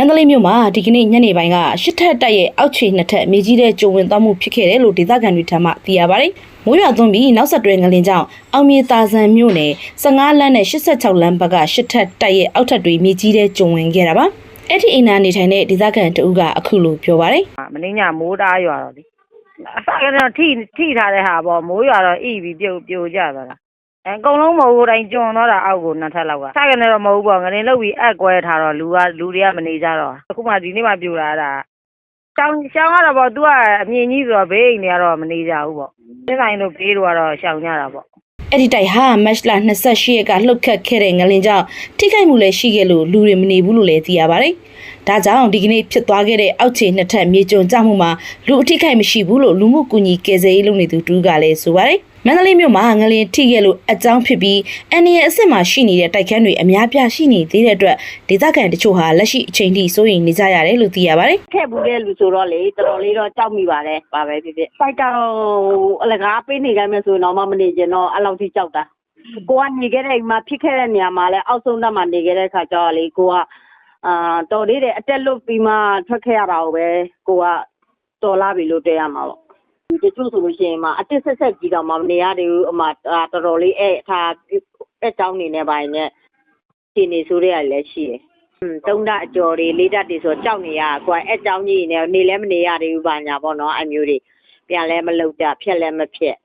မန္တလေးမြို့မှာဒီကနေ့ညနေပိုင်းကရှစ်ထက်တက်ရဲ့အောက်ခြေနှစ်ထပ်မြေကြီးတဲ့ကျုံဝင်သွားမှုဖြစ်ခဲ့တယ်လို့ဒေသခံတွေထံမှသိရပါတယ်။မိုးရွာသွန်းပြီးနောက်ဆက်တွဲငလင်ကြောင့်အောင်မြေတာဆန်မြို့နယ်15လမ်းနဲ့86လမ်းဘက်ကရှစ်ထက်တက်ရဲ့အောက်ထပ်တွေမြေကြီးတဲ့ကျုံဝင်ခဲ့တာပါ။အဲ့ဒီအိမ်နာနေထိုင်တဲ့ဒေသခံတဦးကအခုလိုပြောပါတယ်မင်းညမိုးတားရွာတော့လေအစကတော့ထိထိထားတဲ့ဟာပေါ့မိုးရွာတော့ဣပြီးပြုတ်ပြိုကျသွားတာ အဲအကုန်လုံးမဟုတ်ဘူးတိုင်းကျွံသွားတာအောက်ကိုနှစ်ထပ်လောက်ကစကနေတော့မဟုတ်ဘူးပေါ့ငရင်လုတ်ပြီးအက်ကွဲထားတော့လူကလူတွေကမနေကြတော့အခုမှဒီနေ့မှပြိုလာတာရှောင်းရှောင်းကတော့ပေါ့ तू ကအမြင်ကြီးဆိုတော့ဘေးအိမ်တွေကတော့မနေကြဘူးပေါ့ဒီတိုင်းတို့ဘေးတို့ကတော့ရှောင်ကြတာပေါ့။အဲ့ဒီတိုက်ဟာမတ်လ28ရက်ကလှုပ်ခတ်ခဲ့တဲ့ငလင်ကြောင့်ထိခိုက်မှုလည်းရှိခဲ့လို့လူတွေမနေဘူးလို့လည်းသိရပါတယ်။ဒါကြောင့်ဒီကနေ့ဖြစ်သွားခဲ့တဲ့အောက်ခြေနှစ်ထပ်မြေကျုံကြမှုမှာလူအထိခိုက်မရှိဘူးလို့လူမှုကူညီကယ်ဆယ်ရေးလုပ်နေသူတူကလည်းဆိုပါတယ်။ မန္တလေးမြို့မှာငလင်ထိခဲ့လို့အကြောင်းဖြစ်ပြီးအန်နီရဲ့အစ်စ်မှာရှိနေတဲ့တိုက်ခန်းတွေအများပြားရှိနေသေးတဲ့အတွက်ဒေသခံတချို့ဟာလက်ရှိအချိန်ထိစိုးရိမ်နေကြရတယ်လို့သိရပါတယ်ထည့်ဘူးတဲ့လူဆိုတော့လေတော်တော်လေးတော့ကြောက်မိပါတယ်ပါပဲဖြစ်ဖြစ်စိုက်တော့အလကားပေးနေကြမယ်ဆိုရင်တော့မမနေကျင်တော့အဲ့လောက်ထိကြောက်တာကိုကနေခဲ့တဲ့အိမ်မှာဖြစ်ခဲ့တဲ့နေရာမှာလဲအောက်ဆုံးတက်မှာနေခဲ့တဲ့ခါကျတော့လေကိုကအာတော်လေးတယ်အတက်လွတ်ပြီးမှထွက်ခဲ့ရတာကိုပဲကိုကတော်လာပြီလို့တွေ့ရမှာပေါ့ တချို့ဆိုလို့ရှိရင်မှအတစ်ဆက်ဆက်ကြီးတော့မှမနေရသေးဘူးအမအာတော်တော်လေးအဲ့ထားအဲ့တောင်းနေနေပါရင်လည်းဒီနေဆိုတဲ့ရလည်းရှိတယ်อืมသုံးဓာတ်အကျော်တွေလေးဓာတ်တွေဆိုကြောက်နေရကွာအဲ့ကြောင်းကြီးနေနေလဲမနေရသေးဘူးပါညာပေါ့နော်အဲ့မျိုးတွေပြန်လဲမလုပ်ကြဖြက်လဲမဖြက်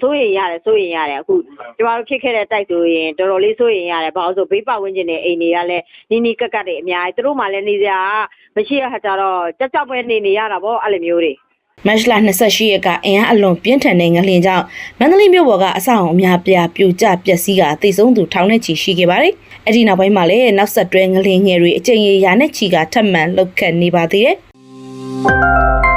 ဆိုရင်ရတယ်ဆိုရင်ရတယ်အခုကျမတို့ဖြစ်ခဲ့တဲ့တိုက်ဆိုရင်တော်တော်လေးဆိုရင်ရတယ်ဘာလို့ဆိုဘေးပတ်ဝန်းကျင်တွေအိမ်တွေကလည်းနီးနီးကပ်ကပ်တွေအများကြီးသူတို့မှလည်းနေကြမရှိရခါကြတော့ကြောက်ကြောက်ပဲနေနေရတာပေါ့အဲ့လိုမျိုးတွေ။ မတ်လ28ရက်ကအင်အားအလွန်ပြင်းထန်တဲ့ငလင်ကြောင့်မန္တလေးမြို့ပေါ်ကအဆောက်အုံအများပြားပြိုကျပျက်စီးကတိတ်ဆုံးသူထောင်နဲ့ချီရှိခဲ့ပါတယ်။အဲ့ဒီနောက်ပိုင်းမှာလည်းနောက်ဆက်တွဲငလင်ငယ်တွေအကြိမ်ရေရာနဲ့ချီကထပ်မံလှုပ်ခတ်နေပါသေးတယ်။